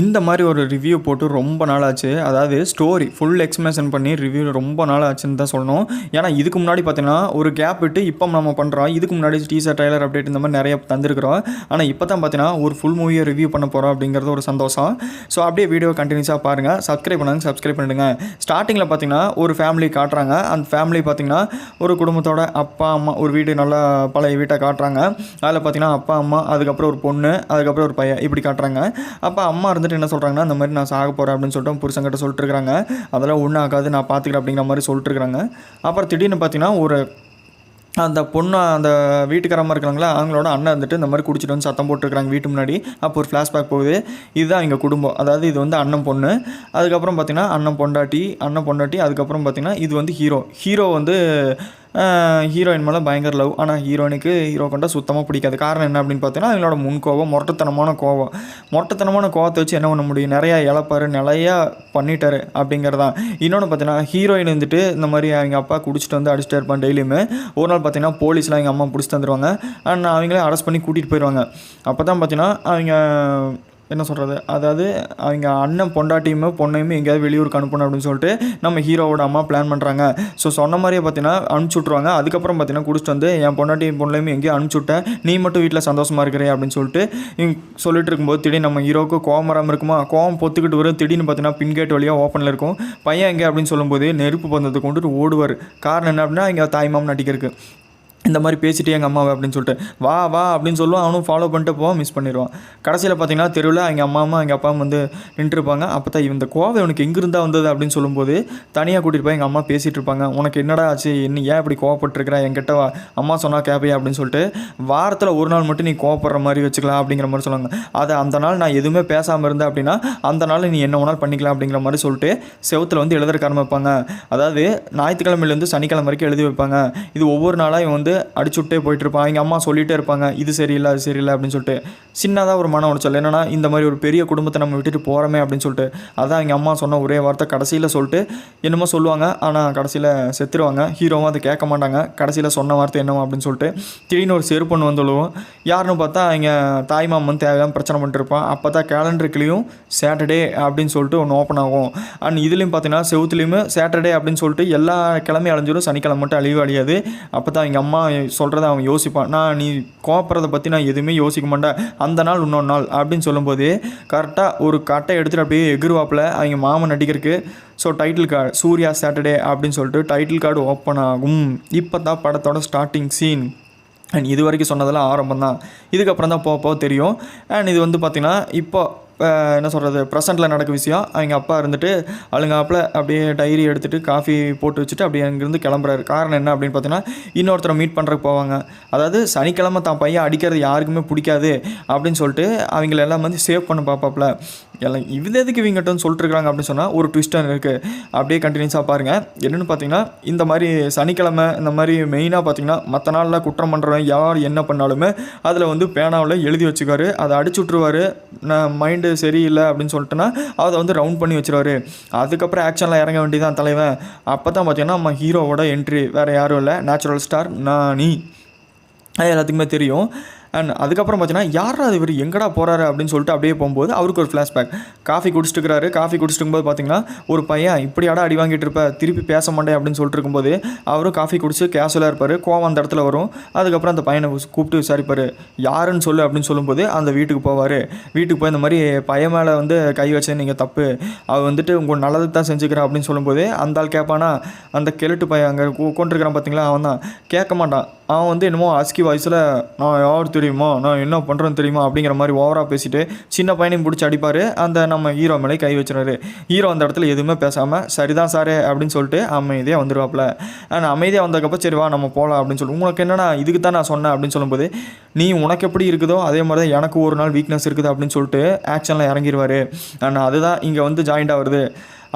இந்த மாதிரி ஒரு ரிவ்யூ போட்டு ரொம்ப நாள் ஆச்சு அதாவது ஸ்டோரி ஃபுல் எக்ஸ்பிளேஷன் பண்ணி ரிவ்யூ ரொம்ப நாள் ஆச்சுன்னு தான் சொல்லணும். ஏன்னா இதுக்கு முன்னாடி பார்த்தீங்கன்னா ஒரு கேப் விட்டு இப்போ நம்ம பண்ணுறோம் இதுக்கு முன்னாடி டீசர் ட்ரைலர் அப்டேட் இந்த மாதிரி நிறைய தந்திருக்கிறோம். ஆனால் இப்போ தான் பார்த்தீங்கன்னா ஒரு ஃபுல் மூவியை ரிவ்யூ பண்ண போகிறோம் அப்படிங்கிறது ஒரு சந்தோஷம். ஸோ அப்படியே வீடியோ கண்டினியூஸாக பாருங்கள் சப்ஸ்கிரைப் பண்ணுங்க சப்ஸ்கிரைப் பண்ணிடுங்க. ஸ்டார்டிங்கில் பார்த்தீங்கன்னா ஒரு ஃபேமிலி காட்டுறாங்க. அந்த ஃபேமிலி பார்த்தீங்கன்னா ஒரு குடும்பத்தோட அப்பா அம்மா ஒரு வீடு நல்லா பழைய வீட்டை காட்டுறாங்க. அதில் பார்த்தீங்கன்னா அப்பா அம்மா அதுக்கப்புறம் ஒரு பொண்ணு அதுக்கப்புறம் ஒரு பையன் இப்படி காட்டுறாங்க. அப்போ அம்மா வந்துட்டு என்ன சொல்கிறாங்கன்னா அந்த மாதிரி நான் சாக போகிறேன் அப்படின்னு சொல்லிட்டு புருஷங்கிட்ட சொல்லிட்டுருக்காங்க அதெல்லாம் ஒன்றும் ஆகாது நான் பார்த்துக்கிறேன் அப்படிங்கிற மாதிரி சொல்லிட்டுருக்காங்க அப்புறம் திடீர்னு பார்த்தீங்கன்னா ஒரு அந்த பொண்ணு அந்த வீட்டுக்காரமாக இருக்கிறாங்களா அவங்களோட அண்ணன் வந்துட்டு இந்த மாதிரி குடிச்சிட்டு வந்து சத்தம் போட்டுருக்காங்க வீட்டு முன்னாடி. அப்போ ஒரு ஃப்ளாஷ்பேக் போகுது. இதுதான் எங்கள் குடும்பம். அதாவது இது வந்து அண்ணன் பொண்ணு. அதுக்கப்புறம் பார்த்தீங்கன்னா அண்ணன் பொண்டாட்டி அண்ணன் பொண்டாட்டி அதுக்கப்புறம் பார்த்தீங்கன்னா இது வந்து ஹீரோ ஹீரோ வந்து ஹீரோயின் மேலே பயங்கர லவ். ஆனால் ஹீரோயினுக்கு ஹீரோ கொண்டா சுத்தமாக பிடிக்காது. காரணம் என்ன அப்படின்னு பார்த்தீங்கன்னா அவங்களோட முன் கோவம் மொரட்டத்தனமான கோவம். மொரட்டத்தனமான கோவத்தை வச்சு என்ன பண்ண முடியும்? நிறையா இழப்பாரு நிறையா பண்ணிட்டாரு அப்படிங்கிறதான் இன்னொன்று பார்த்தீங்கன்னா ஹீரோயின் வந்துட்டு இந்த மாதிரி அவங்க அப்பா குடிச்சிட்டு வந்து அடிச்சுட்டு இருப்பான் டெய்லியுமே. ஒரு நாள் பார்த்தீங்கன்னா போலீஸ்லாம் எங்கள் அம்மா பிடிச்சி தந்துடுவாங்க அண்ட் அவங்களே அரெஸ்ட் பண்ணி கூட்டிகிட்டு போயிடுவாங்க அப்போ தான் பார்த்தீங்கன்னா அவங்க என்ன சொல்கிறது அதாவது அவங்க அண்ணன் பொண்டாட்டியுமே பொண்ணையுமே எங்கேயாவது வெளியூருக்கு அனுப்பணும் அப்படின்னு சொல்லிட்டு நம்ம ஹீரோவோட அம்மா பிளான் பண்ணுறாங்க ஸோ சொன்ன மாதிரியே பார்த்தீங்கன்னா அனுப்பிச்சி விட்ருவாங்க அதுக்கப்புறம் பார்த்தீங்கன்னா குடிச்சிட்டு வந்து என் பொண்டாட்டியும் பொண்ணையுமே எங்கேயும் அனுப்பிச்சி விட்டேன். நீ மட்டும் வீட்டில் சந்தோஷமாக இருக்கிறே அப்படின்னு சொல்லிட்டு இங்க சொல்லிட்டு இருக்கும்போது திடீர்னு நம்ம ஹீரோவுக்கு கோவம் வராமல் இருக்குமா? கோவம் பொத்துக்கிட்டு வரும். திடீர்னு பார்த்தீங்கன்னா பின் கேட் வழியாக ஓப்பனில் இருக்கும். பையன் எங்கே அப்படின்னு சொல்லும்போது நெருப்பு பந்தத்தை கொண்டுட்டு ஓடுவார். காரணம் என்ன அப்படின்னா இங்கே தாய்மாம் நடிக்கிறதுக்கு. இந்த மாதிரி பேசிட்டு எங்கள் அம்மாவை அப்படின்னு சொல்லிட்டு வா வா அப்படின்னு சொல்லுவான். அவனும் ஃபாலோ பண்ணிட்டு போவான் மிஸ் பண்ணிடுவான் கடைசியில் பார்த்தீங்கன்னா தெருவில் எங்கள் அம்மா அம்மா எங்கள் அப்பா வந்து நின்றுருப்பாங்க. அப்போ தான் இந்த கோவை உனக்கு எங்கிருந்தா வந்தது அப்படின்னு சொல்லும்போது தனியாக கூட்டிகிட்டு போய் எங்கள் அம்மா பேசிகிட்டு இருப்பாங்க. உனக்கு என்னடா ஆச்சு? என்ன ஏன் இப்படி கோவப்பட்டிருக்கிற? என்கிட்ட வா அம்மா சொன்னால் கேப்பையா? அப்படின்னு சொல்லிட்டு வாரத்தில் ஒரு நாள் மட்டும் நீ கோவப்படுற மாதிரி வச்சுக்கலாம் அப்படிங்கிற மாதிரி சொல்லுவாங்க. அதை அந்த நாள் நான் எதுவுமே பேசாமல் இருந்தேன் அப்படின்னா அந்த நாள் நீ என்ன வேணாலும் பண்ணிக்கலாம் அப்படிங்கிற மாதிரி சொல்லிட்டு செவத்தில் வந்து எழுதுறக்க ஆரம்பிப்பாங்க. அதாவது ஞாயிற்றுக்கிழமையிலேருந்து சனிக்கிழமை வரைக்கும் எழுதி வைப்பாங்க. இது ஒவ்வொரு நாளாக இவன் வந்து வந்து அடிச்சுட்டே போயிட்டு இருப்பான் எங்கள் அம்மா சொல்லிகிட்டே இருப்பாங்க இது சரியில்லை அது சரியில்லை அப்படின்னு சொல்லிட்டு. சின்னதாக ஒரு மன உடைச்சல் என்னென்னா இந்த மாதிரி ஒரு பெரிய குடும்பத்தை நம்ம விட்டுட்டு போகிறோமே அப்படின்னு சொல்லிட்டு. அதான் எங்கள் அம்மா சொன்ன ஒரே வார்த்தை கடைசியில் சொல்லிட்டு என்னமோ சொல்லுவாங்க. ஆனால் கடைசியில் செத்துருவாங்க. ஹீரோவும் அதை கேட்க மாட்டாங்க. கடைசியில் சொன்ன வார்த்தை என்னவோ அப்படின்னு சொல்லிட்டு திடீர்னு ஒரு செருப்பு வந்துடுவோம் யாருன்னு பார்த்தா அவங்க தாய்மாமன் வந்து தேவையான பிரச்சனை பண்ணிட்டு இருப்பான் அப்போ தான் கேலண்டருக்குலேயும் சாட்டர்டே அப்படின்னு சொல்லிட்டு ஒன்று ஓப்பன் ஆகும். அண்ட் இதுலேயும் பார்த்தீங்கன்னா செவுத்துலேயுமே சாட்டர்டே அப்படின்னு சொல்லிட்டு எல்லா கிழமையும் அழிஞ்சிடும் சனிக்கிழமை மட்டும் அழிவு அழியாது. அப்போ தான் எங்கள் அம்மா சொல்கிறத அவன் யோசிப்பான். நான் நீ கோப்பறதை பற்றி நான் எதுவுமே யோசிக்க மாட்டேன். அந்த நாள் இன்னொரு நாள் அப்படின்னு சொல்லும்போது கரெக்டாக ஒரு கட்டை எடுத்துகிட்டு அப்படியே எகிருவாப்பில் அவங்க மாமன் நடிகருக்கு so title card Suriya Saturday அப்படின்னு சொல்லிட்டு டைட்டில் கார்டு ஓப்பன் ஆகும். இப்போ தான் படத்தோட ஸ்டார்டிங் சீன் அண்ட் இது வரைக்கும் சொன்னதெல்லாம் ஆரம்பம் தான் இதுக்கப்புறம் தான் போக போக தெரியும். அண்ட் இது வந்து பார்த்திங்கன்னா இப்போ என்ன சொல்கிறது ப்ரெசென்ட்டில் நடக்க விஷயம். அவங்க அப்பா இருந்துட்டு அழுங்காப்பில் அப்படியே டைரி எடுத்துகிட்டு காஃபி போட்டு வச்சுட்டு அப்படியே அங்கேருந்து கிளம்புறாரு. காரணம் என்ன அப்படின்னு பார்த்தீங்கன்னா இன்னொருத்தரை மீட் பண்ணுறக்கு போவாங்க. அதாவது சனிக்கிழமை தான் பையன் அடிக்கிறது யாருக்குமே பிடிக்காது அப்படின்னு சொல்லிட்டு அவங்கள எல்லாம் வந்து சேவ் பண்ண பார்ப்பாப்புல எல்லாம் இது எதுக்கு இவங்க சொல்லிட்டு இருக்காங்க அப்படின்னு சொன்னால் ஒரு ட்விஸ்டன் இருக்குது அப்படியே கண்டினியூஸாக பாருங்கள் என்னென்னு பார்த்தீங்கன்னா இந்த மாதிரி சனிக்கிழமை இந்த மாதிரி மெயினாக பார்த்தீங்கன்னா மற்ற நாளில் குற்றம் பண்ணுறவன் யார் என்ன பண்ணாலுமே அதில் வந்து பேனாவில் எழுதி வச்சுக்காரு அதை அடிச்சு விட்ருவாரு நான் மைண்டு சரியில்லை அப்படின்னு சொல்லிட்டுனா அதை வந்து ரவுண்ட் பண்ணி வச்சிருவாரு. அதுக்கப்புறம் ஆக்ஷனில் இறங்க வேண்டியதான் தலைவன். அப்போ தான் பார்த்தீங்கன்னா நம்ம ஹீரோவோட என்ட்ரி வேறு யாரும் இல்லை. நேச்சுரல் ஸ்டார் நானி அது எல்லாத்துக்குமே தெரியும். அண்ட் அதுக்கப்புறம் பார்த்தீங்கன்னா யாரா அது இவர்? எங்கடா போகிறாரு அப்படின்னு சொல்லிட்டு அப்படியே போகும்போது அவருக்கு ஒரு ஃப்ளாஷ்பேக் காஃபி குடிச்சிட்டு இருக்கிறாரு காஃபி குடிச்சிட்டு போது பார்த்தீங்கன்னா ஒரு பையன் இப்படியாடா அடி வாங்கிட்டு இருப்ப? திருப்பி பேச மாட்டேன். அப்படின்னு சொல்லிட்டு இருக்கும்போது அவரும் காஃபி குடிச்சு கேஷுவலாக இருப்பார். கோவம் அந்த இடத்துல வரும். அதுக்கப்புறம் அந்த பையனை கூப்பிட்டு விசாரிப்பார். யாருன்னு சொல்லு. அப்படின்னு சொல்லும்போது அந்த வீட்டுக்கு போவார். வீட்டுக்கு போய் இந்த மாதிரி பையன் மேலே வந்து கை வச்சது நீங்கள் தப்பு. அவள் வந்துட்டு உங்கள் நல்லதுக்கு தான் செஞ்சுக்கிறேன். அப்படின்னு சொல்லும்போது அந்த ஆள் கேட்பானா அந்த கெலட்டு பையன் அங்கே கொண்டிருக்கிறான் பார்த்தீங்களா அவன் தான் கேட்க மாட்டான். அவன் வந்து என்னமோ அஸ்கி வாய்ஸில் நான் யார் தெரியுமா? நான் என்ன பண்ணுறேன்னு தெரியுமா? அப்படிங்கிற மாதிரி ஓவராக பேசிட்டு சின்ன பையனையும் பிடிச்சி அடிப்பார். அந்த நம்ம ஹீரோ மேலே கை வச்சுனாரு ஹீரோ அந்த இடத்துல எதுவுமே பேசாமல் சரிதான் சாரே அப்படின்னு சொல்லிட்டு அமைதியாக வந்துடுவாப்புல ஆனால் அமைதியாக வந்ததுக்கப்புறம் சரி வா நம்ம போகலாம் அப்படின்னு சொல்லி உனக்கு என்னென்னா இதுக்கு தான் நான் சொன்னேன் அப்படின்னு சொல்லும்போது நீ உனக்கு எப்படி இருக்குதோ அதே மாதிரி தான் எனக்கு ஒரு நாள் வீக்னஸ் இருக்குது அப்படின்னு சொல்லிட்டு ஆக்ஷனில் இறங்கிடுவார் ஆனால் அதுதான் இங்கே வந்து ஜாயிண்ட் ஆகுது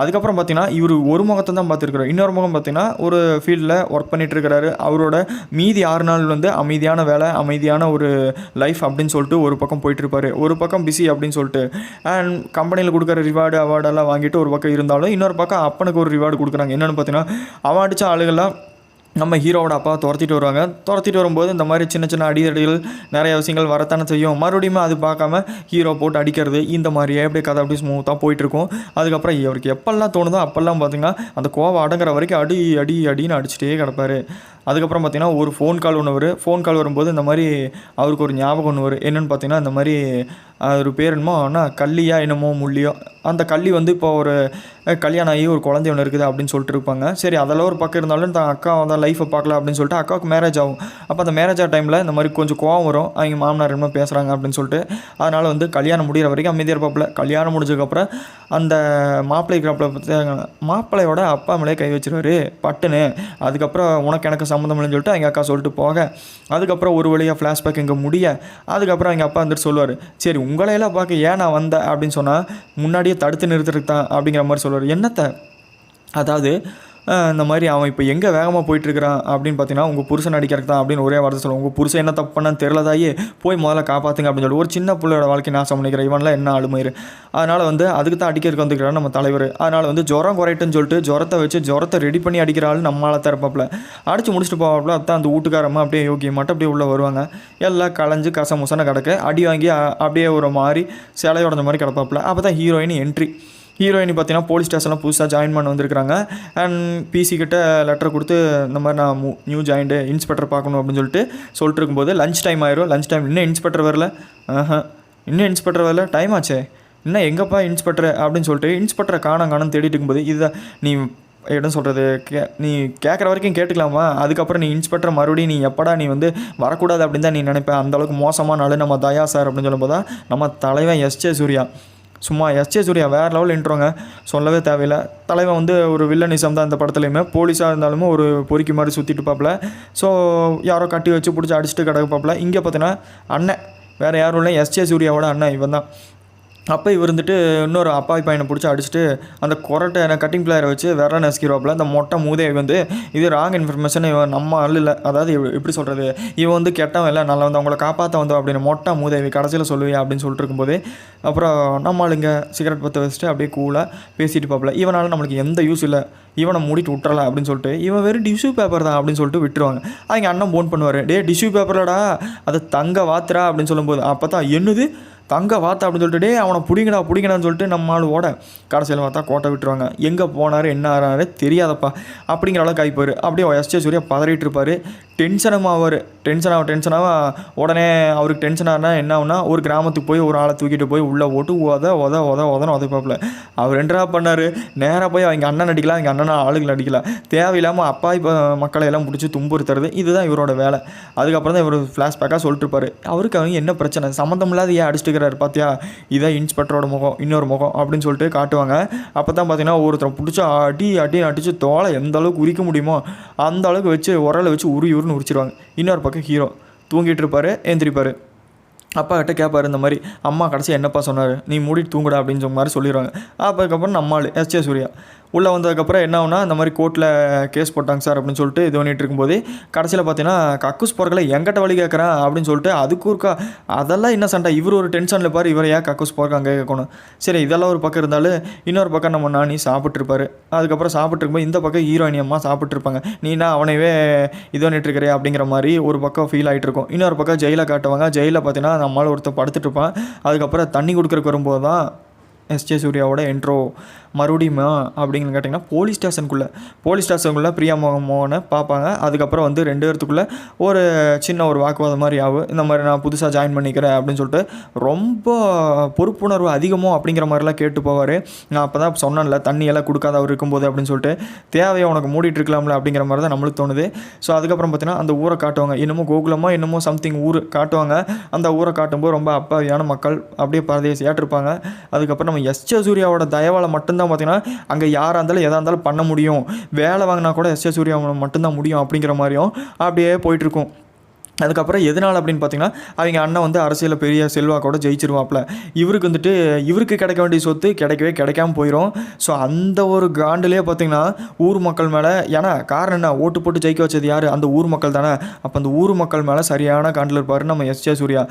அதுக்கப்புறம் பார்த்தீங்கன்னா இவர் ஒரு முகத்தை தான் பார்த்துருக்குறோம் இன்னொரு முகம் பார்த்தீங்கன்னா ஒரு ஃபீல்டில் ஒர்க் பண்ணிகிட்டு இருக்கிறாரு அவரோட மீதி ஆறு நாள் வந்து அமைதியான வேலை அமைதியான ஒரு லைஃப் அப்படின்னு சொல்லிட்டு ஒரு பக்கம் போயிட்டுருப்பாரு. ஒரு பக்கம் பிஸி அப்படின்னு சொல்லிட்டு. அண்ட் கம்பெனியில் கொடுக்குற ரிவார்டு அவார்டெல்லாம் வாங்கிட்டு ஒரு பக்கம் இருந்தாலும் இன்னொரு பக்கம் அப்பனுக்கு ஒரு ரிவார்டு கொடுக்குறாங்க. என்னென்னு பார்த்தீங்கன்னா அவன் அடித்த ஆளுகள்லாம் நம்ம ஹீரோவோட அப்பா துரத்திட்டு வருவாங்க. துரத்திட்டு வரும்போது இந்த மாதிரி சின்ன சின்ன அடிதடிகள் நிறைய விஷயங்கள் வரத்தானே செய்யும். மறுபடியும் அது பார்க்காம ஹீரோ போட்டு அடிக்கிறது இந்த மாதிரியே அப்படியே கதை அப்படியே ஸ்மூத்தாக போயிட்டுருக்கும். அதுக்கப்புறம் இவருக்கு எப்பெல்லாம் தோணுதோ அப்போல்லாம் பார்த்தீங்கன்னா அந்த கோவம் அடங்குற வரைக்கும் அடி அடி அடின்னு அடிச்சுட்டே கிடப்பார். அதுக்கப்புறம் பார்த்திங்கன்னா ஒரு ஃபோன் கால் ஒன்று வரும். ஃபோன் கால் வரும்போது இந்த மாதிரி அவருக்கு ஒரு ஞாபகம் ஒன்று வரும். என்னென்னு பார்த்திங்கன்னா இந்த மாதிரி அவர் பேர் என்னமோ ஆனால் கள்ளியா என்னமோ முள்ளியோ. அந்த கள்ளி வந்து இப்போ ஒரு கல்யாணம் ஆகி ஒரு குழந்தை ஒன்று இருக்குது அப்படின்னு சொல்லிட்டு இருப்பாங்க. சரி அதெல்லாம் ஒரு பக்கம் இருந்தாலும் தான் அக்கா வந்து லைஃப்பை பார்க்கல அப்படின்னு சொல்லிட்டு அக்காவுக்கு மேரேஜ் ஆகும். அப்போ அந்த மேரேஜ் ஆக டைமில் இந்த மாதிரி கொஞ்சம் கோவம் வரும். அவங்க மாமனார் என்ன பேசுகிறாங்க அப்படின்னு சொல்லிட்டு. அதனால் வந்து கல்யாணம் முடிகிற வரைக்கும் அமைதியாக இருப்பாப்பில். கல்யாணம் முடிஞ்சதுக்கப்புறம் அந்த மாப்பிள்ளை கிராப்பில் பார்த்தாங்க மாப்பிள்ளையோட அப்பா மேலே கை வச்சிருவாரு. பட்டுன்னு. அதுக்கப்புறம் உனக்கு எனக்கு சம்மந்தம் இல்லைன்னு சொல்லிட்டு எங்கள் அக்கா சொல்லிட்டு போக. அதுக்கப்புறம் ஒரு வழியாக ஃப்ளாஷ்பேக் இங்கே முடிய. அதுக்கப்புறம் எங்கள் அப்பா வந்துட்டு சொல்லுவார். சரி உங்களையெல்லாம் பார்க்க ஏன் நான் வந்தேன் அப்படின்னு சொன்னால் முன்னாடியே தடுத்து நிறுத்துறதுக்கு தான் அப்படிங்கிற மாதிரி சொல்லுவார். என்னத்தை? அதாவது இந்த மாதிரி அவன் இப்போ எங்கே வேகமாக போயிட்டுருக்கிறான் அப்படின்னு பார்த்தீங்கன்னா உங்கள் புருஷன் அடிக்கிறக்கு தான் அப்படின்னு ஒரே வார்த்தை சொல்லுவோம் உங்கள் புருஷன் என்ன தப்பு பண்ணான்னு தெரிலதாயே போய் முதல்ல காப்பாற்றுங்க அப்படின்னு சொல்லி ஒரு சின்ன பிள்ளையோட வாழ்க்கை நாசம் பண்ணிக்கிறேன் இவன்லாம் என்ன ஆளுமயிரு அதனால் வந்து அதுக்கு தான் அடிக்கிறதுக்கு வந்துக்கிறான் நம்ம தலைவர். அதனால் வந்து ஜுரம் குறையட்டுன்னு சொல்லிட்டு ஜுரத்தை வச்சு ஜுரத்தை ரெடி பண்ணி அடிக்கிற ஆள் நம்மளால தரப்பாப்புல அடித்து முடிச்சுட்டு போவாப்புல அதான் அந்த வீட்டுக்காரமாக அப்படியே யோகிய மட்டும் அப்படியே உள்ளே வருவாங்க. எல்லாம் களைஞ்சு கச முசன கிடக்க அடி வாங்கி அப்படியே ஒரு மாதிரி சிலையோட மாதிரி கிடப்பாப்புல அப்போ தான் ஹீரோயின் என்ட்ரி ஹீரோயின் பார்த்தீங்கன்னா போலீஸ் ஸ்டேஷனில் புதுசாக ஜாயின் பண்ண வந்திருக்காங்க அண்ட் பிசி கிட்ட லெட்டர் கொடுத்து இந்த மாதிரி நான் நியூ ஜாயின்டு இன்ஸ்பெக்டர் பார்க்கணும் அப்படின்னு சொல்லிட்டு சொல்லிட்டு இருக்கும்போது லஞ்ச் டைம் ஆயிரும். லஞ்ச் டைம் இன்னும் இன்ஸ்பெக்டர் வரல. ஆஹா. இன்னும் இன்ஸ்பெக்டர் வரல. டைம் ஆச்சே. இன்னும் எங்கேப்பா இன்ஸ்பெக்டர் அப்படின்னு சொல்லிட்டு இன்ஸ்பெக்டரை காணம் காணும் தேடிட்டு இருக்கும்போது இதுதான். நீ என்ன சொல்கிறது கே நீ கேட்குற வரைக்கும் கேட்டுக்கலாமா? அதுக்கப்புறம் நீ இன்ஸ்பெக்டர் மறுபடியும் நீ எப்படா நீ வந்து வரக்கூடாது அப்படின்னு தான் நீ நினைப்பேன் அந்தளவுக்கு மோசமான நாள் நம்ம தயா சார் அப்படின்னு சொல்லும்போது தான் நம்ம தலைவன் எஸ்ஜே சூர்யா. சும்மா எஸ்ஜே சூர்யா வேறு லெவல் இன்ட்ரோங்க. சொல்லவே தேவையில்லை. தலைவன் வந்து ஒரு வில்லனிசம் தான் இந்த படத்துலையுமே. போலீஸாக இருந்தாலுமே ஒரு பொறுக்கி மாதிரி சுற்றிட்டு பார்ப்பல ஸோ யாரோ கட்டி வச்சு பிடிச்சி அடிச்சுட்டு கிடக்கு பார்ப்பல இங்கே பார்த்தீங்கன்னா அண்ணன். வேறு யாரும் இல்லை. எஸ்ஜே சூர்யாவோட அண்ணன் இவன் தான் அப்போ இவர் வந்துட்டு இன்னொரு அப்பாவி பையனை பிடிச்சி அடிச்சுட்டு அந்த கொரட்டை கட்டிங் பிளேயரை வச்சு வேற நசுக்கிறோப்பில் அந்த மொட்டை மூதேவி வந்து இது ராங் இன்ஃபர்மேஷன் இவன் நம்ம ஆள் இல்லை. அதாவது எப்படி சொல்கிறது இவன் வந்து கெட்டவன் இல்லை நல்லா வந்து அவங்கள காப்பாற்ற வந்தோம் அப்படின்னு மொட்டை மூதேவி கடைசியில் சொல்லுவியா அப்படின்னு சொல்லிட்டு இருக்கும்போது அப்புறம் நம்ம ஆளுங்க சிகரெட் பற்ற வச்சுட்டு அப்படியே கூலாக பேசிட்டு பார்ப்பல இவனால் நம்மளுக்கு எந்த யூஸ் இல்லை. இவனை மூடிட்டு விட்டுறலாம் அப்படின்னு சொல்லிட்டு இவன் வெறும் டிஷ்யூ பேப்பர் தான் அப்படின்னு சொல்லிட்டு விட்டுருவாங்க. அவங்க அண்ணன் ஃபோன் பண்ணுவார் டே டிஷ்யூ பேப்பர்லடா அதை தங்க வாத்துறா அப்படின்னு சொல்லும்போது அப்போ தான் என்னது? தங்க வாத்தா அப்படின்னு சொல்லிட்டு டே அவனை பிடிங்கடா பிடிங்கடான்னு சொல்லிட்டு நம்ம ஆள் ஓட கடைசியில் பார்த்தா கோட்டை விட்டுருவாங்க. எங்கே போனார் என்ன ஆறாரு தெரியாதப்பா. அப்படிங்கிற அளவுக்கு ஆகிப்பார் அப்படியே எஸ்ஜே சூர்யா பதறிட்டு இருப்பார். டென்ஷனும் ஆவார். டென்ஷன் டென்ஷனாக உடனே அவருக்கு டென்ஷனாகனா என்ன ஆகுனா ஒரு கிராமத்துக்கு போய் ஒரு ஆளை தூக்கிட்டு போய் உள்ளே ஓட்டு உத உத உத உதன்னு உதைப்பாப்புல. அவர் என்னடா பண்ணார்? நேராக போய் அவங்க அண்ணன் அடிக்கலாம் அவங்க அண்ணன் ஆளுகள் அடிக்கலாம் தேவையில்லாமல் அப்பா இப்போ மக்களை எல்லாம் பிடிச்சி துன்புறுத்துறது இதுதான் இவரோட வேலை. அதுக்கப்புறம் தான் இவர் ஃப்ளாஷ்பேக்காக சொல்லிட்டு இருப்பார். அவருக்கு அவங்க என்ன பிரச்சனை? சம்மந்தம் இல்லாத ஏன் அடிச்சுட்டுக்கிறாரு பார்த்தியா இதான் இன்ஸ்பெக்டரோட முகம் இன்னொரு முகம் அப்படின்னு சொல்லிட்டு காட்டுவாங்க. அப்போ தான் பார்த்தீங்கன்னா ஒருத்தரை பிடிச்சி அடி அடி அடித்து தோலை எந்த அளவுக்கு உரிக்க முடியுமோ அந்த அளவுக்கு வச்சு உரலை வச்சு உரி உருன்னு உரிச்சிருவாங்க. இன்னொரு பக்கம் ஹீரோ தூங்கிட்டு இருப்பாரு எந்திரிப்பாரு. அப்பா கிட்ட கேட்பாரு இந்த மாதிரி அம்மா கடைசி என்னப்பா சொன்னார்? நீ மூடிட்டு தூங்குடா அப்படின்னு சொன்ன மாதிரி சொல்லிடுவாங்க அப்போதுக்கப்புறம் நம்மாள் எஸ் எஸ்ஜே சூர்யா. உள்ளே வந்ததுக்கப்புறம் என்ன ஆகுனா இந்த மாதிரி கோர்ட்டில் கேஸ் போட்டாங்க சார் அப்படின்னு சொல்லிட்டு இது பண்ணிட்டு இருக்கும்போது கடைசியில் பார்த்தீங்கன்னா கக்கூஸ் போறக்கல எங்கிட்ட வழி கேட்குறேன் அப்படின்னு சொல்லிட்டு அதுக்கு ஒருக்கா அதெல்லாம் என்ன சண்டை? இவர் ஒரு டென்ஷனில் பாரு இவர் ஏன் கக்கூஸ் போகிறாங்க அங்கே கேட்கணும்? சரி இதெல்லாம் ஒரு பக்கம் இருந்தாலும் இன்னொரு பக்கம் நம்ம நானி சாப்பிட்ருப்பாரு அதுக்கப்புறம் சாப்பிட்ருக்கும்போது இந்த பக்கம் ஹீரோயினி அம்மா சாப்பிட்ருப்பாங்க நீனா அவனைவே இது பண்ணிட்டு அப்படிங்கிற மாதிரி ஒரு பக்கம் ஃபீல் ஆகிட்டு இருக்கும். இன்னொரு பக்கம் ஜெயிலில் காட்டுவாங்க. ஜெயிலில் பார்த்தீங்கன்னா நம்மளால் ஒருத்தர் படுத்துட்டு இருப்பான். அதுக்கப்புறம் தண்ணி கொடுக்குறக்கு வரும்போது தான் எஸ்ஜே சூர்யாவோட என்ட்ரோ மறுபடியுமா அப்படின்னு கேட்டிங்கன்னா போலீஸ் ஸ்டேஷனுக்குள்ளே போலீஸ் ஸ்டேஷனுக்குள்ளே பிரியா மோகனை பார்ப்பாங்க. அதுக்கப்புறம் வந்து ரெண்டு பேர்த்துக்குள்ளே ஒரு சின்ன ஒரு வாக்குவாதம் மாதிரி ஆகும். இந்த மாதிரி நான் புதுசாக ஜாயின் பண்ணிக்கிறேன் அப்படின்னு சொல்லிட்டு ரொம்ப பொறுப்புணர்வு அதிகமோ அப்படிங்கிற மாதிரிலாம் கேட்டு போவார். நான் அப்போ தான் சொன்னேன்ல தண்ணியெல்லாம் கொடுக்காத அவர் இருக்கும்போது அப்படின்னு சொல்லிட்டு. தேவையை உனக்கு மூடிட்டு இருக்கலாம்ல அப்படிங்கிற மாதிரி தான் நம்மளுக்கு தோணுது. ஸோ அதுக்கப்புறம் பார்த்தீங்கன்னா அந்த ஊரை காட்டுவாங்க. என்னமோ கோகுலமோ என்னமோ சம்திங் ஊர் காட்டுவாங்க. அந்த ஊரை காட்டும்போது ரொம்ப அப்பாவியான மக்கள் அப்படியே பரதேசி ஏற்றிருப்பாங்க அதுக்கப்புறம் நம்ம எஸ் சூர்யாவோட தயவால் மட்டும்தான் பார்த்தீங்கன்னா அங்கே யாராக இருந்தாலும் எதாக இருந்தாலும் பண்ண முடியும். வேலை வாங்கினா கூட எஸ் ஜே சூர்யா மட்டும்தான் முடியும் அப்படிங்கிற மாதிரியும் அப்படியே போயிட்டுருக்கும் அதுக்கப்புறம் எதனால் அப்படின்னு பார்த்தீங்கன்னா அவங்க அண்ணன் வந்து அரசியலில் பெரிய செல்வாக்கோட ஜெயிச்சிருவாப்பில். இவருக்கு வந்துட்டு இவருக்கு கிடைக்க வேண்டிய சொத்து கிடைக்கவே கிடைக்காம போயிடும் ஸோ அந்த ஒரு காண்டிலே பார்த்தீங்கன்னா ஊர் மக்கள் மேலே ஏன்னா காரணம் என்ன? ஓட்டு போட்டு ஜெயிக்க வச்சது யார்? அந்த ஊர் மக்கள் தானே. அப்போ அந்த ஊர் மக்கள் மேலே சரியான காண்டில் இருப்பார் நம்ம எஸ். ஜே சூர்யா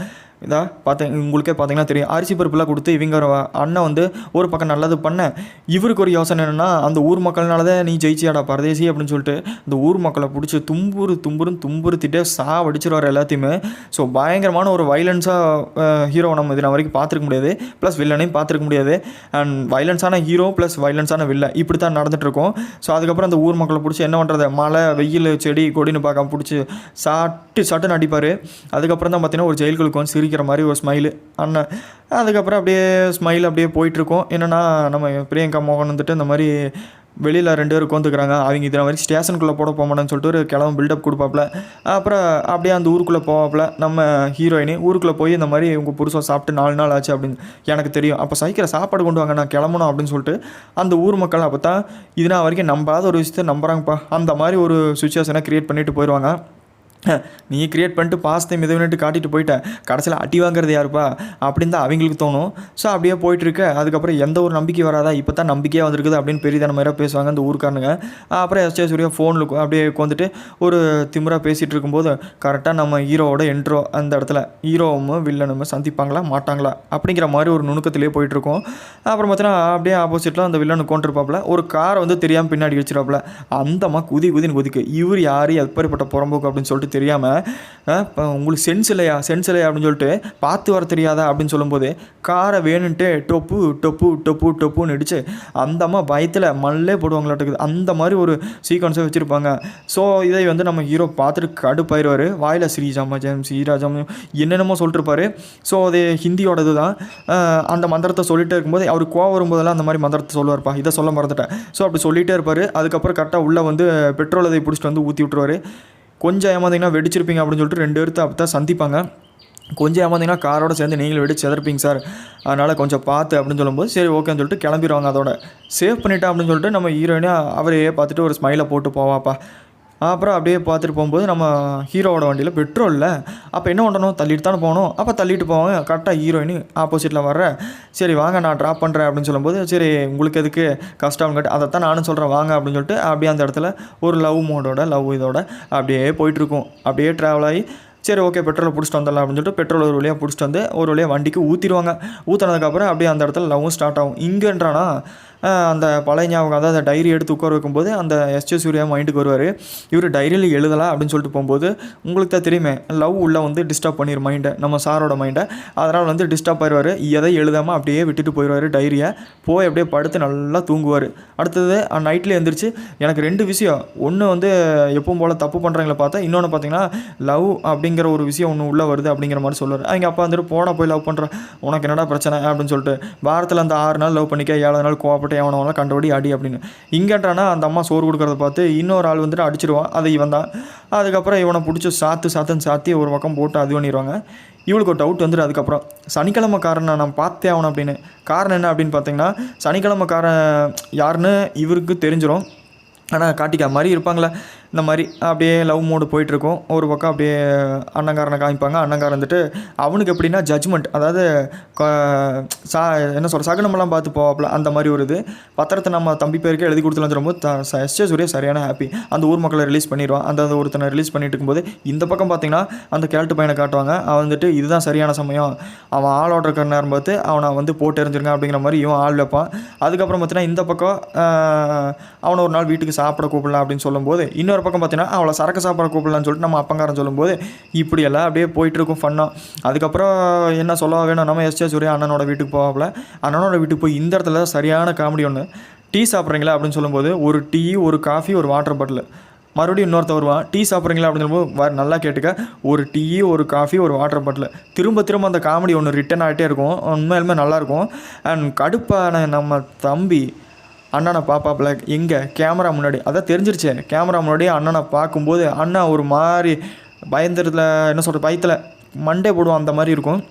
இதா பார்த்தேன் உங்களுக்கே பார்த்தீங்கன்னா தெரியும். அரிசி பருப்புலாம் கொடுத்து இவங்க அண்ணன் வந்து ஒரு பக்கம் நல்லது பண்ண. இவருக்கு ஒரு யோசனை என்னென்னா அந்த ஊர் மக்கள்னால தான் நீ ஜெயிச்சியாடா பரதேசி அப்படின்னு சொல்லிட்டு இந்த ஊர் மக்களை பிடிச்சி தும்புரு தும்புருன்னு தும்புறுத்திட்டே சா வடிச்சிருவார் எல்லாத்தையுமே. ஸோ பயங்கரமான ஒரு வைலன்ஸாக ஹீரோ நம்ம இது வரைக்கும் பார்த்துருக்க முடியாது. ப்ளஸ் வில்லனையும் பார்த்துருக்க முடியாது. அண்ட் வைலன்ஸான ஹீரோ ப்ளஸ் வைலன்ஸான வில்லன் இப்படி தான் நடந்துகிட்ருக்கோம் ஸோ அதுக்கப்புறம் அந்த ஊர் மக்களை பிடிச்சி என்ன பண்ணுறது மழை வெயில் செடி கொடின்னு பார்க்காம பிடிச்சி சாட்டு சட்டுன்னு அடிப்பார். அதுக்கப்புறம் தான் பார்த்தீங்கன்னா ஒரு ஜெயில்களுக்கு வந்து சிரிக்கிற மாதிரி ஒரு ஸ்மைலு அண்ணன் அதுக்கப்புறம் அப்படியே ஸ்மைல் அப்படியே போயிட்டுருக்கோம். என்னென்னா நம்ம பிரியங்கா மோகன் வந்துட்டு இந்த மாதிரி வெளியில் ரெண்டு பேரும் உட்காந்துக்கிறாங்க அவங்க இதில் வரைக்கும் ஸ்டேஷனுக்குள்ளே போட போக மாட்டேன்னு சொல்லிட்டு ஒரு கிளம்பு பில்டப் கொடுப்பாப்புல. அப்புறம் அப்படியே அந்த ஊருக்குள்ளே போவாப்புல. நம்ம ஹீரோயினி ஊருக்குள்ளே போய் இந்த மாதிரி உங்கள் புருஷன் சாப்பிட்டு நாலு நாள் ஆச்சு அப்படின்னு எனக்கு தெரியும். அப்போ சைக்கிளை சாப்பாடு கொண்டு வாங்க நான் கிளம்பணும் அப்படின்னு சொல்லிட்டு அந்த ஊர் மக்கள் அப்போ தான் இதுனா வரைக்கும் நம்பாத ஒரு விஷயத்தை நம்புறாங்கப்பா. அந்த மாதிரி ஒரு சுச்சுவேஷனை க்ரியேட் பண்ணிட்டு போயிடுவாங்க நீ கிரியேட் பண்ணிட்டு பாசத்தை மிதவினட்டு காட்டிட்டு போயிட்டேன் கடைசியில் அடி வாங்குறது யாருப்பா? அப்படின்னு தான் அவங்களுக்கு தோணும். ஸோ அப்படியே போயிட்டுருக்க. அதுக்கப்புறம் எந்த ஒரு நம்பிக்கை வராதா? இப்போ தான் நம்பிக்கையாக வந்திருக்குது அப்படின்னு பெரியதான மாதிரியாக பேசுவாங்க அந்த ஊருக்காரனுங்க. அப்புறம் எஸ்டே சூர்யா ஃபோனில் அப்படியே உட்காந்துட்டு ஒரு திமுறாக பேசிகிட்டு இருக்கும்போது கரெக்டாக நம்ம ஹீரோவோட என்ட்ரோ அந்த இடத்துல. ஹீரோவும் வில்லனும் சந்திப்பாங்களா? மாட்டாங்களா? அப்படிங்கிற மாதிரி ஒரு நுணுக்கத்திலே போயிட்டுருக்கோம். அப்புறம் பார்த்தீங்கன்னா அப்படியே ஆப்போசிட்டில் அந்த வில்லனு கொண்டிருப்பாப்புல ஒரு காரை வந்து தெரியாமல் பின்னாடி வச்சிருப்பாப்புல அந்தம்மா குதி குதின்னு குதிக்கு. இவர் யார்? எப்பேற்பட்ட புறம்போக்கு அப்படின்னு சொல்லிட்டு தெரியாமல் இப்போ உங்களுக்கு சென்ஸ் இல்லையா? சென்ஸ் இல்லையா அப்படின்னு சொல்லிட்டு பார்த்து வர தெரியாதா அப்படின்னு சொல்லும்போது காரை வேணுன்ட்டு டொப்பு டொப்பு டொப்பு டொப்புன்னு அடிச்சு அந்த அம்மா பயத்தில் மல்லே போடுவாங்களாட்டுக்குது. அந்த மாதிரி ஒரு சீக்வன்ஸை வச்சுருப்பாங்க. ஸோ இதை வந்து நம்ம ஹீரோ பார்த்துட்டு கடுப்பாயிடுவார் வாயில் ஸ்ரீஜாமா ஜெயம் ஸ்ரீராஜாம் என்னென்னமோ சொல்லிட்டுருப்பாரு. ஸோ அது ஹிந்தியோடது தான். அந்த மந்திரத்தை சொல்லிகிட்டே இருக்கும்போது அவர் கோவம் வரும்போதெல்லாம் அந்த மாதிரி மந்திரத்தை சொல்லுவார்ப்பா. இதை சொல்ல மறந்துட்டேன். ஸோ அப்படி சொல்லிகிட்டே இருப்பார். அதுக்கப்புறம் கரெக்டாக உள்ளே வந்து பெட்ரோல் அதை பிடிச்சிட்டு வந்து ஊற்றி விட்டுருவாரு கொஞ்சம் ஏமாந்தீங்கன்னா வெடிச்சிருப்பீங்க அப்படின்னு சொல்லிட்டு ரெண்டு பேர்த்து அப்போ தான் சந்திப்பாங்க. கொஞ்சம் ஏமாந்தீங்கன்னா காரோட சேர்ந்து நீங்களும் வெடிச்சு செதறிப்பீங்க சார். அதனால் கொஞ்சம் பார்த்து அப்படின்னு சொல்லும்போது சரி ஓகேன்னு சொல்லிட்டு கிளம்பிடுவாங்க அதோட. சேவ் பண்ணிட்டேன் அப்படின்னு சொல்லிட்டு நம்ம ஹீரோயினாக அவரையே பார்த்துட்டு ஒரு ஸ்மைலை போட்டு போவாப்பா. அப்புறம் அப்படியே பார்த்துட்டு போகும்போது நம்ம ஹீரோவோட வண்டியில் பெட்ரோல் இல்லை அப்போ என்ன பண்ணணும் தள்ளிட்டு தானே போகணும். அப்போ தள்ளிட்டு போவாங்க. கரெக்டாக ஹீரோயின் ஆப்போசிட்டில் வர்ற சரி வாங்க நான் ட்ராப் பண்ணுறேன் அப்படின்னு சொல்லும்போது சரி உங்களுக்கு எதுக்கு? கஷ்டம் கேட்டு அதை தான் நானும் சொல்கிறேன் வாங்க அப்படின்னு சொல்லிட்டு அப்படியே அந்த இடத்துல ஒரு லவ் மோடோட லவ் இதோட அப்படியே போயிட்டுருக்கும் அப்படியே ட்ராவல் ஆகி சரி ஓகே பெட்ரோலை பிடிச்சிட்டு வந்துடலாம் அப்படின்னு சொல்லிட்டு பெட்ரோல் ஒரு வழியாக பிடிச்சிட்டு வந்து ஒரு வழியாக வண்டிக்கு ஊற்றிடுவாங்க ஊற்றினதுக்கப்புறம் அப்படியே அந்த இடத்துல லவ்வும் ஸ்டார்ட் ஆகும். இங்கேன்றானா அந்த பழைய ஞாபகம் அதாவது அந்த டைரி எடுத்து உட்கார வைக்கும்போது அந்த எஸ்ஜே சூர்யா மைண்டுக்கு வருவார். இவர் டைரியில் எழுதலாம் அப்படின்னு சொல்லிட்டு போகும்போது உங்களுக்கு தான் தெரியுமே லவ் உள்ள வந்து டிஸ்டர்ப் பண்ணிடும் மைண்டை நம்ம சாரோட மைண்டை அதனால் வந்து டிஸ்டர்ப் ஆயிடுவார் எதை எழுதாமல் அப்படியே விட்டுட்டு போயிடுவார் டைரியை போய் அப்படியே படுத்து நல்லா தூங்குவார். அடுத்தது நைட்டில் எழுந்திரிச்சு எனக்கு ரெண்டு விஷயம். ஒன்று வந்து எப்பவும் போல் தப்பு பண்ணுறவங்கள பார்த்தா இன்னொன்று பார்த்தீங்கன்னா லவ் அப்படிங்கிற ஒரு விஷயம் ஒன்று உள்ளே வருது அப்படிங்கிற மாதிரி சொல்லுவார். அவங்க அப்பா வந்துட்டு போட போய் லவ் பண்ணுற உனக்கு என்னடா பிரச்சனை? அப்படின்னு சொல்லிட்டு வாரத்தில் அந்த ஆறு நாள் லவ் பண்ணிக்க ஏழாவது நாள் கோவப்பட்டு எவனவெல்லாம் கண்டபடி அடி அப்படின்னு. இங்கேன்றானா அந்த அம்மா சோறு கொடுக்கறத பார்த்து இன்னொரு ஆள் வந்துட்டு அடிச்சிருவான். அது இவன் தான். அதுக்கப்புறம் இவனை பிடிச்சி சாத்து சாத்துன்னு சாத்தி ஒரு பக்கம் போட்டு அது பண்ணிடுவாங்க. இவளுக்கு ஒரு டவுட் வந்துடும் அதுக்கப்புறம். சனிக்கிழமை காரனை நான் பார்த்தே ஆகணும் அப்படின்னு. காரணம் என்ன அப்படின்னு பார்த்தீங்கன்னா சனிக்கிழமை காரன் யாருன்னு இவருக்கு தெரிஞ்சிடும் ஆனால் காட்டிக்கா மாதிரி இருப்பாங்களே. இந்த மாதிரி அப்படியே லவ் மோடு போயிட்டுருக்கும். ஒரு பக்கம் அப்படியே அண்ணங்காரனை காமிப்பாங்க. அண்ணங்காரன் வந்துட்டு அவனுக்கு எப்படின்னா ஜட்ஜ்மெண்ட் அதாவது சா என்ன சொல்கிற சகனமெல்லாம் பார்த்து போவாப்புல. அந்த மாதிரி ஒரு இது. பத்திரத்தை நம்ம தம்பி பேருக்கு எழுதி கொடுத்துலாம் ரொம்ப எஸ் ஜே சூரிய சரியான ஹாப்பி அந்த ஊர் மக்களை ரிலீஸ் பண்ணிடுவான். அந்த அந்த ஒருத்தனை ரிலீஸ் பண்ணிட்டு இருக்கும்போது இந்த பக்கம் பார்த்தீங்கன்னா அந்த கேரட்டு பையனை காட்டுவாங்க. அவன் வந்துட்டு இதுதான் சரியான சமயம். அவன் ஆளோட இருக்கிற நேரம் பார்த்து அவனை வந்து போட்டு எறிஞ்சிருங்க அப்படிங்கிற மாதிரி இவன் ஆள் வைப்பான். அதுக்கப்புறம் பார்த்தீங்கன்னா இந்த பக்கம் அவனை ஒரு நாள் வீட்டுக்கு சாப்பிட கூப்பிடலாம் அப்படின்னு சொல்லும்போது இன்னொரு பக்கம் பார்த்தீங்கன்னா அவளை சரக்கு சாப்பிட கூப்பிடலான்னு சொல்லிட்டு நம்ம அப்பங்காரன் சொல்லும்போது இப்படியெல்லாம் அப்படியே போயிட்டு இருக்கும் ஃபன்னாக அதுக்கப்புறம் என்ன சொல்ல வேணும்? நம்ம எஸ் ஜே சூர்யா அண்ணனோட வீட்டுக்கு போவாப்பில். அண்ணனோட வீட்டுக்கு போய் இந்த இடத்துல சரியான காமெடி ஒன்று டீ சாப்பிட்றீங்களா? அப்படின்னு சொல்லும்போது ஒரு டீ ஒரு காஃபி ஒரு வாட்டர் பாட்டில் மறுபடியும் இன்னொருத்த வருவான் டீ சாப்பிட்றீங்களா? அப்படின்னு சொல்லும்போது நல்லா கேட்டுக்க. ஒரு டீ ஒரு காஃபி ஒரு வாட்டர் பாட்டில் திரும்ப திரும்ப அந்த காமெடி ஒன்று ரிட்டன் ஆகிட்டே இருக்கும். உண்மையிலுமே நல்லாயிருக்கும் அண்ட் கடுப்பான நம்ம தம்பி அண்ணனை பாப்பாப்புல எங்கே? கேமரா முன்னாடி. அதான் தெரிஞ்சிருச்சு கேமரா முன்னாடி அண்ணனை பார்க்கும்போது அண்ணா ஒரு மாதிரி பயந்துறதுல என்ன சொல்கிறது பயத்தில் மண்டே போடுவோம் அந்த மாதிரி இருக்கும்.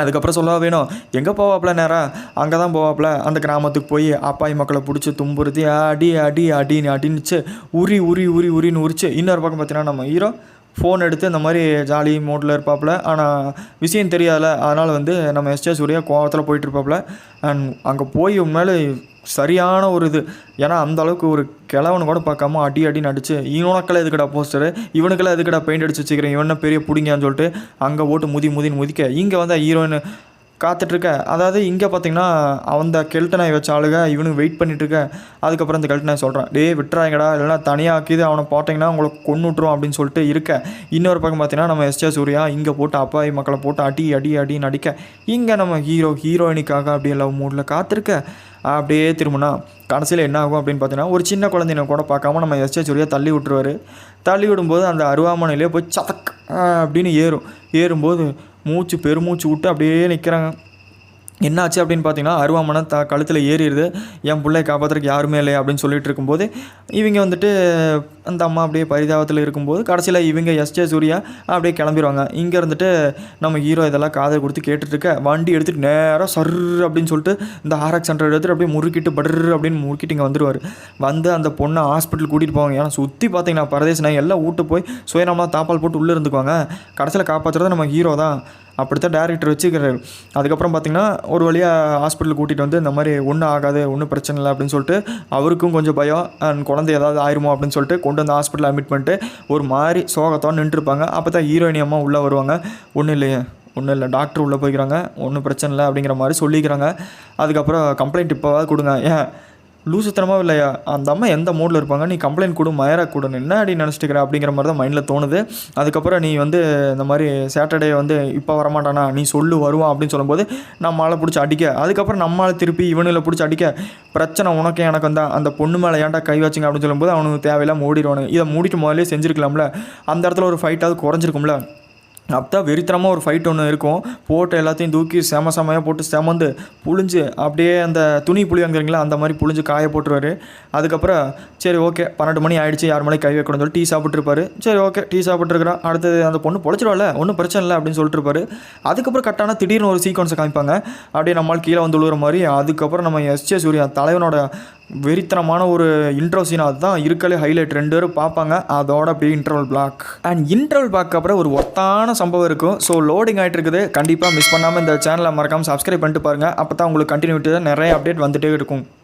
அதுக்கப்புறம் சொல்ல வேணும் எங்கே போவாப்புல நேராக அங்கே தான் போவாப்புல அந்த கிராமத்துக்கு போய் அப்பாய் மக்களை பிடிச்சி தும்புறுத்தி அடி அடி அடின்னு அடின்னுச்சு. உரி உரி உரி உரின்னு உரிச்சு இன்னொரு பக்கம் பார்த்தீங்கன்னா நம்ம ஹீரோ ஃபோன் எடுத்து இந்த மாதிரி ஜாலி மோட்டில் இருப்பாப்புல ஆனால் விஷயம் தெரியாதுல. அதனால் வந்து நம்ம எஸ்டேஸ் சூர்யா கோவத்தில் போயிட்டு இருப்பாப்புல அண்ட் அங்கே போய் உண்மையிலே சரியான ஒரு இது. ஏன்னா அந்த அளவுக்கு ஒரு கிழவனு கூட பார்க்காம அடி அடி நடிச்சு இவனுக்கெல்லாம் எதுக்கடா போஸ்டரு இவனுக்கெல்லாம் எதுக்கடா பெயிண்ட் அடிச்சு வச்சுக்கிறேன் இவன பெரிய பிடிங்கன்னு சொல்லிட்டு அங்கே ஓட்டு முதி முதின்னு முதிக்க. இங்கே வந்து ஹீரோயின் காத்துட்ருக்க. அதாவது இங்கே பார்த்தீங்கன்னா அந்த கெல்ட்டனை வச்ச ஆளுக இவனுக்கு வெயிட் பண்ணிட்டு இருக்க அதுக்கப்புறம் இந்த கெல்ட்டனை சொல்கிறான் டேய் விட்டுறாங்கடா. இல்லைனா தனியாக ஆக்கிது அவனை போட்டிங்கன்னா உங்களை கொண்டுட்ருவோம் அப்படின்னு சொல்லிட்டு இருக்க. இன்னொரு பக்கம் பார்த்தீங்கன்னா நம்ம எஸ்ஜே சூர்யா இங்கே போட்டு அப்பாவி மக்களை போட்டு அடி அடி அடி நடிக்க. இங்கே நம்ம ஹீரோ ஹீரோயினிக்காக அப்படியே லவ் மூடில் காத்திருக்க. அப்படியே திரும்பினா கடைசியில் என்ன ஆகும் அப்படின்னு பார்த்தீங்கன்னா ஒரு சின்ன குழந்தைங்க கூட பார்க்காம நம்ம எஸ்ஜே சூர்யா தள்ளி விட்டுருவாரு. தள்ளி விடும்போது அந்த அருவாமனையிலே போய் சதக் அப்படின்னு ஏறும். ஏறும்போது மூச்சு பெருமூச்சு விட்டு அப்படியே நிற்கிறாங்க என்னாச்சு அப்படின்னு பார்த்தீங்கன்னா அருவாமனை த கழுத்தில் ஏறிடுது. என் பிள்ளைய காப்பாற்றுறதுக்கு யாருமே இல்லை அப்படின்னு சொல்லிட்டு இருக்கும்போது இவங்க வந்துட்டு அந்த அம்மா அப்படியே பரிதாபத்தில் இருக்கும்போது கடைசியில் இவங்க எஸ்ஜே சூர்யா அப்படியே கிளம்பிடுவாங்க. இங்கே இருந்துட்டு நம்ம ஹீரோ இதெல்லாம் காதல் கொடுத்து கேட்டுட்டு இருக்க வண்டி எடுத்துகிட்டு நேராக சர் அப்படின்னு சொல்லிட்டு இந்த ஆர்எக்ஸ் ஹண்ட்ரட் எடுத்துகிட்டு அப்படியே முறுக்கிட்டு படர் அப்படின்னு முறுக்கிட்டு இங்கே வந்துடுவார் வந்து அந்த பொண்ணை ஹாஸ்பிட்டல் கூட்டிகிட்டு போவாங்க. ஏன்னா சுற்றி பார்த்தீங்கன்னா பரதேசனா எல்லாம் வீட்டு போய் சுயநலமாக தாப்பால் போட்டு உள்ளே இருந்துக்குவாங்க. கடைசியில் காப்பாற்றுறது நம்ம ஹீரோ தான். அப்படித்தான் டேரக்டர் வச்சுக்கிறாரு. அதுக்கப்புறம் பார்த்தீங்கன்னா ஒரு வழியாக ஹாஸ்பிட்டல் கூட்டிகிட்டு வந்து இந்த மாதிரி ஒன்றும் ஆகாது ஒன்றும் பிரச்சனை இல்லை அப்படின்னு சொல்லிட்டு அவருக்கும் கொஞ்சம் பயம். அண்ட் குழந்தை ஏதாவது ஆயிருமோ அப்படின்னு சொல்லிட்டு கொண்டு வந்து ஹாஸ்பிட்டல் அட்மிட் பண்ணிட்டு ஒரு மாதிரி சோகத்தோடு நின்றுருப்பாங்க. அப்போ தான் ஹீரோயினி அம்மா உள்ளே வருவாங்க. ஒன்றும் இல்லையே ஒன்றும் இல்லை டாக்டர் உள்ளே போய்க்கிறாங்க ஒன்றும் பிரச்சனை இல்லை அப்படிங்கிற மாதிரி சொல்லிக்கிறாங்க. அதுக்கப்புறம் கம்ப்ளைண்ட் இப்போவாது கொடுங்க. ஏன்? லூசுத்தனமாக இல்லையா? அந்த அம்மா எந்த மூடில் இருப்பாங்க? நீ கம்ப்ளைண்ட் கொடு மயரா கொடுன்னு என்ன அடி நினச்சிட்டுக்கிற அப்படிங்கிற மாதிரி தான் மைண்டில் தோணுது. அதுக்கப்புறம் நீ வந்து இந்த மாதிரி சாட்டர்டே வந்து இப்போ வரமாட்டானா? நீ சொல்லு வருவான் அப்படின்னு சொல்லும்போது நம்மளால் பிடிச்சி அடிக்க. அதுக்கப்புறம் நம்மளால் திருப்பி இவனில் பிடிச்சி அடிக்க பிரச்சனை உனக்கு எனக்கு தான் அந்த பொண்ணு மேலே ஏன்டா கை வச்சுங்க அப்படின்னு சொல்லும்போது அவனுக்கு தேவையில்லாமல் ஓடிடுவானு இதை மூடிட்டு முதல்ல செஞ்சுருக்கலாம்ல. அந்த இடத்துல ஒரு ஃபைட்டாவது குறைஞ்சிருக்கும்ல. அப்போ வெறித்தனமாக ஒரு ஃபைட் ஒன்று இருக்கும். போட்டு எல்லாத்தையும் தூக்கி செம செமையாக போட்டு செமந்து புழிஞ்சு அப்படியே அந்த துணி புளிவாங்கிறீங்களா அந்த மாதிரி புழிஞ்சு காய போட்டுருவாரு. அதுக்கப்புறம் சரி ஓகே பன்னெண்டு மணி ஆயிடுச்சு யார் மணிக்கு கை வைக்கணும்னு சொல்லி டீ சாப்பிட்ருப்பாரு சரி ஓகே டீ சாப்பிட்ருக்குறான் அடுத்தது அந்த பொண்ணு பொழைச்சிருவாள் ஒன்றும் பிரச்சனை இல்லை அப்படின்னு சொல்லிட்டுருப்பாரு. அதுக்கப்புறம் கரெக்டான திடீர்னு ஒரு சீக்வன்ஸை காமிப்பாங்க. அப்படியே நம்மளால் கீழே வந்து விழுகிற மாதிரி அதுக்கப்புறம் நம்ம எஸ்ஜே சூர்யா தலைவனோட வெறித்தனமான ஒரு இன்ட்ரோ சீன் அதுதான். இருக்கலே ஹைலைட் ரெண்டு பேரும் பார்ப்பாங்க. அதோட அப்படியே interval block and interval block அப்புறம் ஒரு ஒத்தான சம்பவம் இருக்கும். ஸோ லோடிங் ஆகிட்டு இருக்குது. கண்டிப்பாக மிஸ் பண்ணாமல் இந்த சேனலை மறக்காமல் சப்ஸ்கிரைப் பண்ணிட்டு பாருங்கள் அப்போ தான் உங்களுக்கு கண்டினியூட்டி நிறைய அப்டேட் வந்துட்டே இருக்கும்.